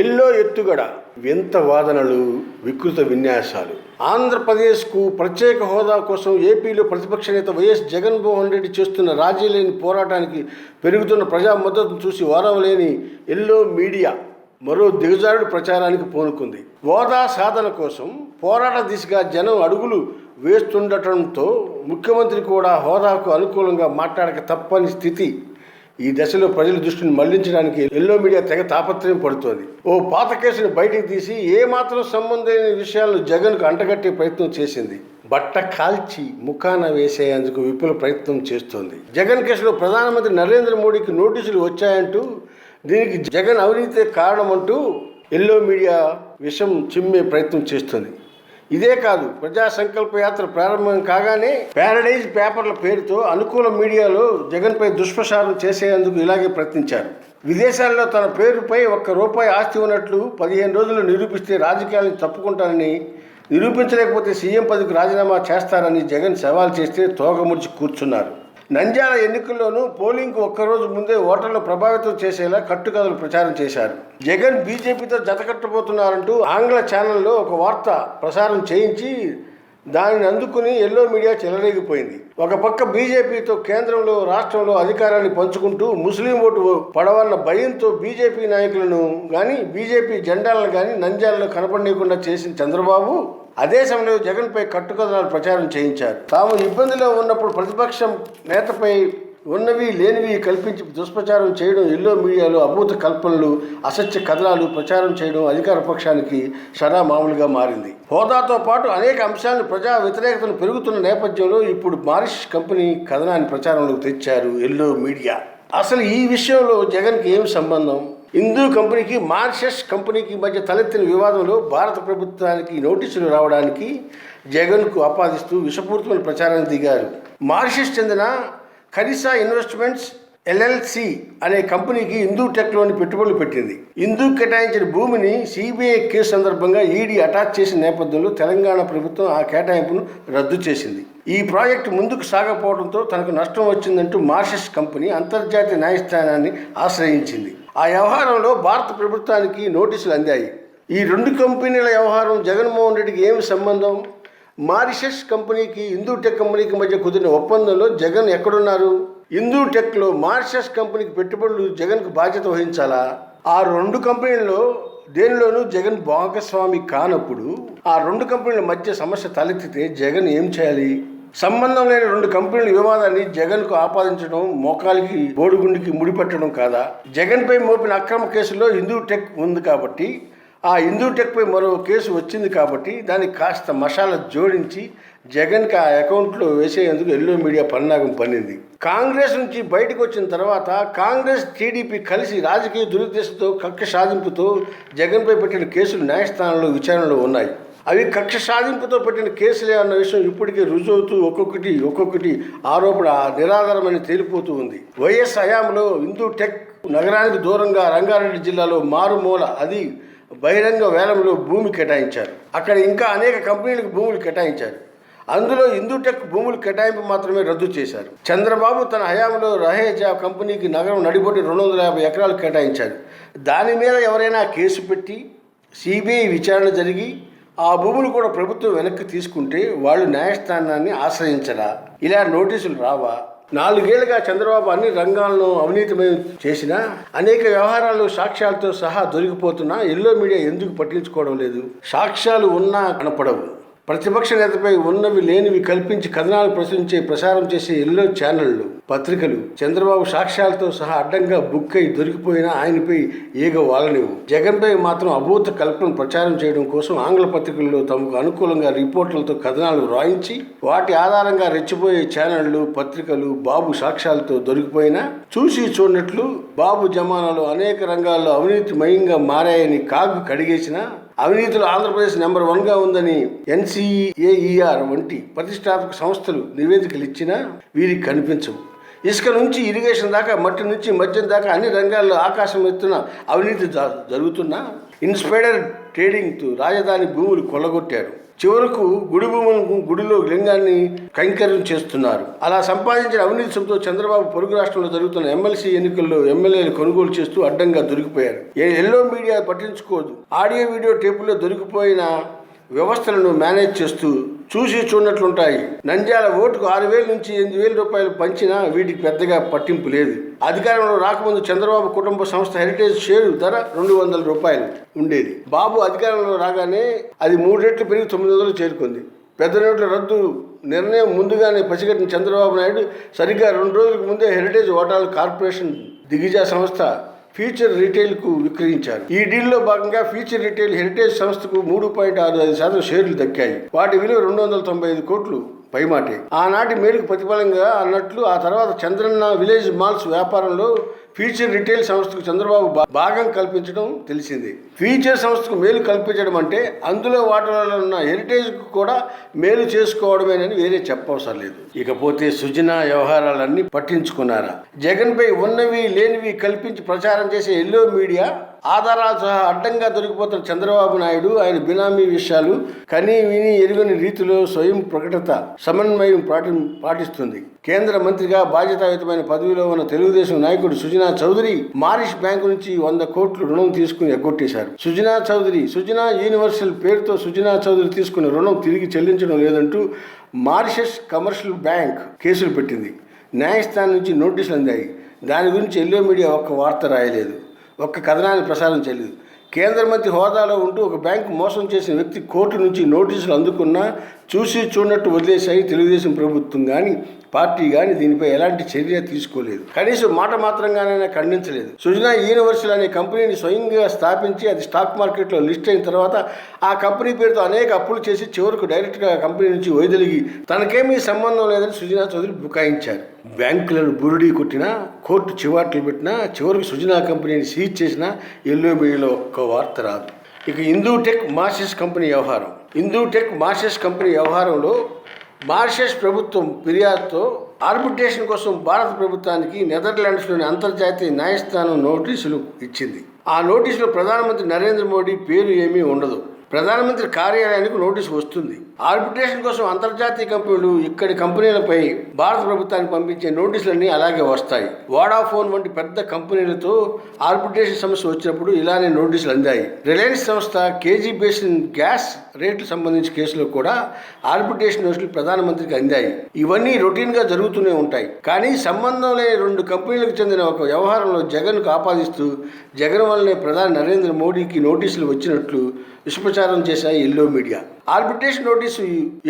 Yellow ఎత్తుగడ వింత వాదనలు వికృత విన్యాసాలు. ఆంధ్రప్రదేశ్కు ప్రత్యేక హోదా కోసం ఏపీలో ప్రతిపక్ష నేత వైఎస్ జగన్మోహన్ రెడ్డి చేస్తున్న రాజీ లేని పోరాటానికి పెరుగుతున్న ప్రజా మద్దతును చూసి వారం లేని ఎల్లో మీడియా మరో దిగజారుడు ప్రచారానికి పూనుకుంది. హోదా సాధన కోసం పోరాట దిశగా జనం అడుగులు వేస్తుండటంతో ముఖ్యమంత్రి కూడా హోదాకు అనుకూలంగా మాట్లాడక తప్పని స్థితి ఈ దశలో ప్రజల దృష్టిని మళ్ళించడానికి ఎల్లో మీడియా తెగ తాపత్రయం పడుతోంది. ఓ పాత కేసును బయటికి తీసి ఏమాత్రం సంబంధమైన సంబంధం లేని విషయాలను జగన్కు అంటగట్టే ప్రయత్నం చేసింది. బట్ట కాల్చి ముఖాన వేసేందుకు విపుల ప్రయత్నం చేస్తోంది. జగన్ కేసులో ప్రధానమంత్రి నరేంద్ర మోడీకి నోటీసులు వచ్చాయంటూ దీనికి జగన్ అవినీతి కారణమంటూ ఎల్లో మీడియా విషం చిమ్మే ప్రయత్నం చేస్తుంది. ఇదే కాదు ప్రజా సంకల్ప యాత్ర ప్రారంభం కాగానే ప్యారడైజ్ పేపర్ల పేరుతో అనుకూల మీడియాలో జగన్పై దుష్ప్రచారం చేసేందుకు ఇలాగే ప్రయత్నించారు. విదేశాల్లో తన పేరుపై ఒక్క రూపాయి ఆస్తి ఉన్నట్లు పదిహేను రోజులు నిరూపిస్తే రాజకీయాలను తప్పుకుంటానని నిరూపించలేకపోతే సీఎం పదవికి రాజీనామా చేస్తారని జగన్ సవాల్ చేస్తే తోగముడిచి కూర్చున్నారు. నంద్యాల ఎన్నికల్లోనూ పోలింగ్కు ఒక్కరోజు ముందే ఓటర్లు ప్రభావితం చేసేలా కట్టుకథలు ప్రచారం చేశారు. జగన్ బీజేపీతో జతకట్టబోతున్నారంటూ ఆంగ్ల ఛానల్లో ఒక వార్త ప్రసారం చేయించి దానిని అందుకుని ఎల్లో మీడియా చెలరేగిపోయింది. ఒక పక్క బీజేపీతో కేంద్రంలో రాష్ట్రంలో అధికారాన్ని పంచుకుంటూ ముస్లిం ఓటు పడవన్న భయంతో బీజేపీ నాయకులను కానీ బీజేపీ జెండాలను కానీ నంద్యాలలో కనపడనీయకుండా చేసిన చంద్రబాబు అదే సమయంలో జగన్పై కట్టుకథనాలు ప్రచారం చేయించారు. తాము ఇబ్బందిలో ఉన్నప్పుడు ప్రతిపక్షం నేతపై ఉన్నవి లేనివి కల్పించి దుష్ప్రచారం చేయడం ఎల్లో మీడియాలో అభూత కల్పనలు అసత్య కథనాలు ప్రచారం చేయడం అధికార పక్షానికి సరా మామూలుగా మారింది. హోదాతో పాటు అనేక అంశాలను ప్రజా వ్యతిరేకతను పెరుగుతున్న నేపథ్యంలో ఇప్పుడు మారిష్ కంపెనీ కథనాన్ని ప్రచారంలోకి తెచ్చారు ఎల్లో మీడియా. అసలు ఈ విషయంలో జగన్కి ఏం సంబంధం? హిందూ కంపెనీకి మార్షస్ కంపెనీకి మధ్య తలెత్తిన వివాదంలో భారత ప్రభుత్వానికి నోటీసులు రావడానికి జగన్కు ఆపాదిస్తూ విషపూరితమైన ప్రచారానికి దిగారు. మార్షస్ చెందిన కరిసా ఇన్వెస్ట్మెంట్స్ ఎల్ఎల్సి అనే కంపెనీకి హిందూ టెక్లోని పెట్టుబడులు పెట్టింది. హిందూ కేటాయించిన భూమిని సిబిఐ కేసు సందర్భంగా ఈడీ అటాచ్ చేసిన నేపథ్యంలో తెలంగాణ ప్రభుత్వం ఆ కేటాయింపును రద్దు చేసింది. ఈ ప్రాజెక్టు ముందుకు సాగపోవడంతో తనకు నష్టం వచ్చిందంటూ మార్షస్ కంపెనీ అంతర్జాతీయ న్యాయస్థానాన్ని ఆశ్రయించింది. ఆ వ్యవహారంలో భారత ప్రభుత్వానికి నోటీసులు అందాయి. ఈ రెండు కంపెనీల వ్యవహారం జగన్మోహన్ రెడ్డికి ఏమి సంబంధం? మారిషస్ కంపెనీకి హిందూ టెక్ కంపెనీకి మధ్య కుదిరిన ఒప్పందంలో జగన్ ఎక్కడున్నారు? హిందూ టెక్లో మారిషస్ కంపెనీకి పెట్టుబడులు జగన్కు బాధ్యత వహించాలా? ఆ రెండు కంపెనీల్లో దేనిలోనూ జగన్ భాగస్వామి కానప్పుడు ఆ రెండు కంపెనీల మధ్య సమస్య తలెత్తితే జగన్ ఏం చేయాలి? సంబంధం లేని రెండు కంపెనీల వివాదాన్ని జగన్కు ఆపాదించడం మోకాలికి బోడిగుండికి ముడిపెట్టడం కాదా? జగన్పై మోపిన అక్రమ కేసులో హిందూ టెక్ ఉంది కాబట్టి ఆ హిందూ టెక్పై మరో కేసు వచ్చింది కాబట్టి దానికి కాస్త మసాలా జోడించి జగన్కి ఆ అకౌంట్లో వేసేందుకు ఎల్లో మీడియా పన్నాగం పన్నింది. కాంగ్రెస్ నుంచి బయటకు వచ్చిన తర్వాత కాంగ్రెస్ టీడీపీ కలిసి రాజకీయ దురుద్దేశంతో కక్ష సాధింపుతో జగన్పై పెట్టిన కేసులు న్యాయస్థానంలో విచారణలో ఉన్నాయి. అవి కక్ష సాధింపుతో పెట్టిన కేసులే అన్న విషయం ఇప్పటికే రుజువుతూ ఒక్కొక్కటి ఒక్కొక్కటి ఆరోపణ నిరాధారమని తేలిపోతూ ఉంది. వైఎస్ హయాంలో హిందూ టెక్ నగరానికి దూరంగా రంగారెడ్డి జిల్లాలో మారుమూల అది బహిరంగ వేలంలో భూమి కేటాయించారు. అక్కడ ఇంకా అనేక కంపెనీలకు భూములు కేటాయించారు. అందులో హిందూటెక్ భూములు కేటాయింపు మాత్రమే రద్దు చేశారు. చంద్రబాబు తన హయాంలో రహేజా కంపెనీకి నగరం నడిబొట్టి రెండు వందల యాభై ఎకరాలు కేటాయించారు. దాని మీద ఎవరైనా కేసు పెట్టి సిబిఐ విచారణ జరిగి ఆ భూములు కూడా ప్రభుత్వం వెనక్కి తీసుకుంటే వాళ్ళు న్యాయస్థానాన్ని ఆశ్రయించరా ఇలా నోటీసులు రావా? నాలుగేళ్ళుగా చంద్రబాబు అన్ని రంగాలను అవినీతిమయం చేసినా అనేక వ్యవహారాలు సాక్ష్యాలతో సహా దొరికిపోతున్నా ఎల్లో మీడియా ఎందుకు పట్టించుకోవడం లేదు? సాక్ష్యాలు ఉన్నా కనపడవు. ప్రతిపక్ష నేతపై ఉన్నవి లేనివి కల్పించి కథనాలు ప్రచురించే ప్రసారం చేసే ఎల్లో ఛానళ్ళు పత్రికలు చంద్రబాబు సాక్ష్యాలతో సహా అడ్డంగా బుక్ అయి దొరికిపోయినా ఆయనపై ఈగ వాలనివ్వు. జగన్పై మాత్రం అభూత కల్పన ప్రచారం చేయడం కోసం ఆంగ్ల పత్రికల్లో తమకు అనుకూలంగా రిపోర్టులతో కథనాలు రాయించి వాటి ఆధారంగా రెచ్చిపోయే ఛానళ్ళు పత్రికలు బాబు సాక్ష్యాలతో దొరికిపోయినా చూసి చూడనట్లు బాబు జమానాలో అనేక రంగాల్లో అవినీతిమయంగా మారాయని కాగు కడిగేసిన అవినీతిలో ఆంధ్రప్రదేశ్ నెంబర్ వన్గా ఉందని ఎన్సీఏఈఆర్ వంటి ప్రతిష్టాత్మక సంస్థలు నివేదికలు ఇచ్చినా వీరికి కనిపించవు. ఇసుక నుంచి ఇరిగేషన్ దాకా మట్టి నుంచి మద్యం దాకా అన్ని రంగాల్లో ఆకాశం ఎత్తున అవినీతి జ- జరుగుతున్నా ఇన్స్పైడర్ ట్రేడింగ్తో రాజధాని భూములు కొల్లగొట్టారు. చివరకు గుడి భూములకు గుడిలో లింగాన్ని కైంకర్యం చేస్తున్నారు. అలా సంపాదించిన అవినీతి సొమ్ముతో చంద్రబాబు పొరుగు రాష్ట్రంలో జరుగుతున్న ఎమ్మెల్సీ ఎన్నికల్లో ఎమ్మెల్యేలు కొనుగోలు చేస్తూ అడ్డంగా దొరికిపోయారు. ఏ- ఎల్లో మీడియా పట్టించుకోదు. ఆడియో వీడియో టేపుల్లో దొరికిపోయిన వ్యవస్థలను మేనేజ్ చేస్తూ చూసి చూడనట్లుంటాయి. నంద్యాల ఓటుకు ఆరు వేల నుంచి ఎనిమిది వేల రూపాయలు పంచినా వీటికి పెద్దగా పట్టింపు లేదు. అధికారంలో రాకముందు చంద్రబాబు కుటుంబ సంస్థ హెరిటేజ్ షేరు ధర రెండు వందల రూపాయలు ఉండేది. బాబు అధికారంలో రాగానే అది మూడు రెట్లు పెరిగి తొమ్మిది వందలు చేరుకుంది. పెద్ద నోట్ల రద్దు నిర్ణయం ముందుగానే పసిగట్టిన చంద్రబాబు నాయుడు సరిగ్గా రెండు రోజులకు ముందే హెరిటేజ్ ఓటాల కార్పొరేషన్ దిగిజా సంస్థ ఫ్యూచర్ రిటైల్కు విక్రయించారు. ఈ డీల్లో భాగంగా ఫ్యూచర్ రిటైల్ హెరిటేజ్ సంస్థకు మూడు పాయింట్ ఆరు ఐదు శాతం షేర్లు దక్కాయి. వాటి విలువ రెండు వందల తొంభై ఐదు కోట్లు పైమాటే. ఆనాటి మేలుకు ప్రతిఫలంగా అన్నట్లు ఆ తర్వాత చంద్రన్న విలేజ్ మాల్స్ వ్యాపారంలో ఫ్యూచర్ రిటైల్ సంస్థకు చంద్రబాబు భాగం కల్పించడం తెలిసింది. ఫ్యూచర్ సంస్థకు మేలు కల్పించడం అంటే అందులో వాటాలలో ఉన్న హెరిటేజ్కు కూడా మేలు చేసుకోవడమేనని వేరే చెప్పవసరం లేదు. ఇకపోతే సుజన వ్యవహారాలన్నీ పట్టించుకున్నారా? జగన్పై ఉన్నవి లేనివి కల్పించి ప్రచారం చేసే ఎల్లో మీడియా ఆధారాలు సహా అడ్డంగా దొరికిపోతున్న చంద్రబాబు నాయుడు ఆయన బినామీ విషయాలు కని విని ఎరుగని రీతిలో స్వయం ప్రకటత సమన్వయం పాటి పాటిస్తుంది. కేంద్ర మంత్రిగా బాధ్యతాయుతమైన పదవిలో ఉన్న తెలుగుదేశం నాయకుడు సుజనా చౌదరి మారిష్ బ్యాంకు నుంచి వంద కోట్లు రుణం తీసుకుని ఎగ్గొట్టేశారు. సుజనా చౌదరి సుజనా యూనివర్సల్ పేరుతో సుజనా చౌదరి తీసుకున్న రుణం తిరిగి చెల్లించడం లేదంటూ మారిషస్ కమర్షియల్ బ్యాంక్ కేసులు పెట్టింది. న్యాయస్థానం నుంచి నోటీసులు అందాయి. దాని గురించి ఎల్లో మీడియా ఒక్క వార్త రాయలేదు. ఒక్క కథనాన్ని ప్రసారం చేయలేదు. కేంద్ర మంత్రి హోదాలో ఉంటూ ఒక బ్యాంకు మోసం చేసిన వ్యక్తి కోర్టు నుంచి నోటీసులు అందుకున్నా చూసి చూడనట్టు వదిలేశాయి తెలుగుదేశం ప్రభుత్వం కానీ పార్టీ కానీ దీనిపై ఎలాంటి చర్య తీసుకోలేదు. కనీసం మాట మాత్రంగానైనా ఖండించలేదు. సుజనా యూనివర్సల్ అనే కంపెనీని స్వయంగా స్థాపించి అది స్టాక్ మార్కెట్లో లిస్ట్ అయిన తర్వాత ఆ కంపెనీ పేరుతో అనేక అప్పులు చేసి చివరకు డైరెక్ట్గా కంపెనీ నుంచి వైదొలిగి తనకేమీ సంబంధం లేదని సుజనా చౌదరి బుకాయించారు. బ్యాంకులను బురుడి కొట్టినా కోర్టు చివాట్లు పెట్టినా చివరికి సుజనా కంపెనీని సీజ్ చేసినా ఎల్లో ఒక్క వార్త రాదు. ఇక హిందూ టెక్ మాసిస్ కంపెనీ వ్యవహారం. హిందూ టెక్ మాసిస్ కంపెనీ వ్యవహారంలో మారిషస్ ప్రభుత్వం ఫిర్యాదుతో ఆర్బిట్రేషన్ కోసం భారత ప్రభుత్వానికి నెదర్లాండ్స్లోని అంతర్జాతీయ న్యాయస్థానం నోటీసులు ఇచ్చింది. ఆ నోటీసులో ప్రధానమంత్రి నరేంద్ర మోడీ పేరు ఏమీ ఉండదు. ప్రధానమంత్రి కార్యాలయానికి నోటీసు వస్తుంది. ఆర్బిట్రేషన్ కోసం అంతర్జాతీయ కంపెనీలు ఇక్కడి కంపెనీలపై భారత ప్రభుత్వానికి పంపించే నోటీసులన్నీ అలాగే వస్తాయి. వాడాఫోన్ వంటి పెద్ద కంపెనీలతో ఆర్బిట్రేషన్ సమస్య వచ్చినప్పుడు ఇలానే నోటీసులు అందాయి. రిలయన్స్ సంస్థ కేజీ బేసిన్ గ్యాస్ రేట్లు సంబంధించి కేసులో కూడా ఆర్బిట్రేషన్ నోటీసులు ప్రధానమంత్రికి అందాయి. ఇవన్నీ రొటీన్గా జరుగుతూనే ఉంటాయి. కానీ సంబంధం లేని రెండు కంపెనీలకు చెందిన ఒక వ్యవహారంలో జగన్కు ఆపాదిస్తూ జగన్ వల్లనే ప్రధాని నరేంద్ర మోడీకి నోటీసులు వచ్చినట్లు విషప్రచారం చేశాయి ఎల్లో మీడియా. ఆర్బిట్రేషన్ నోటీసు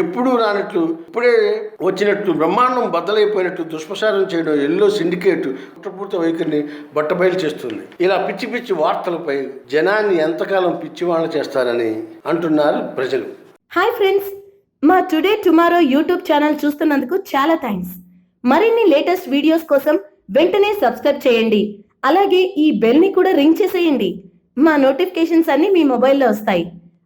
ఎప్పుడూ రానట్లు ఇప్పుడే వచ్చినట్లు బ్రహ్మాండం బద్దలైపోయినట్లు దుష్ప్రచారం చేయడం ఎల్లో సిండికేట్ కుట్రపూర్త వైఖరిని బట్టబయలు చేస్తుంది. ఇలా పిచ్చి పిచ్చి వార్తలపై జనాన్ని ఎంతకాలం పిచ్చివాళ్ళ చేస్తారని అంటున్నారు ప్రజలు. హాయ్ ఫ్రెండ్స్ మా టుడే టుమారో యూట్యూబ్ ఛానల్ చూస్తున్నందుకు చాలా థ్యాంక్స్ మరిన్ని లేటెస్ట్ వీడియోస్ కోసం వెంటనే సబ్స్క్రైబ్ చేయండి. అలాగే ఈ బెల్ని కూడా రింగ్ చేసేయండి. మా నోటిఫికేషన్స్ అన్నీ మీ మొబైల్లో వస్తాయి.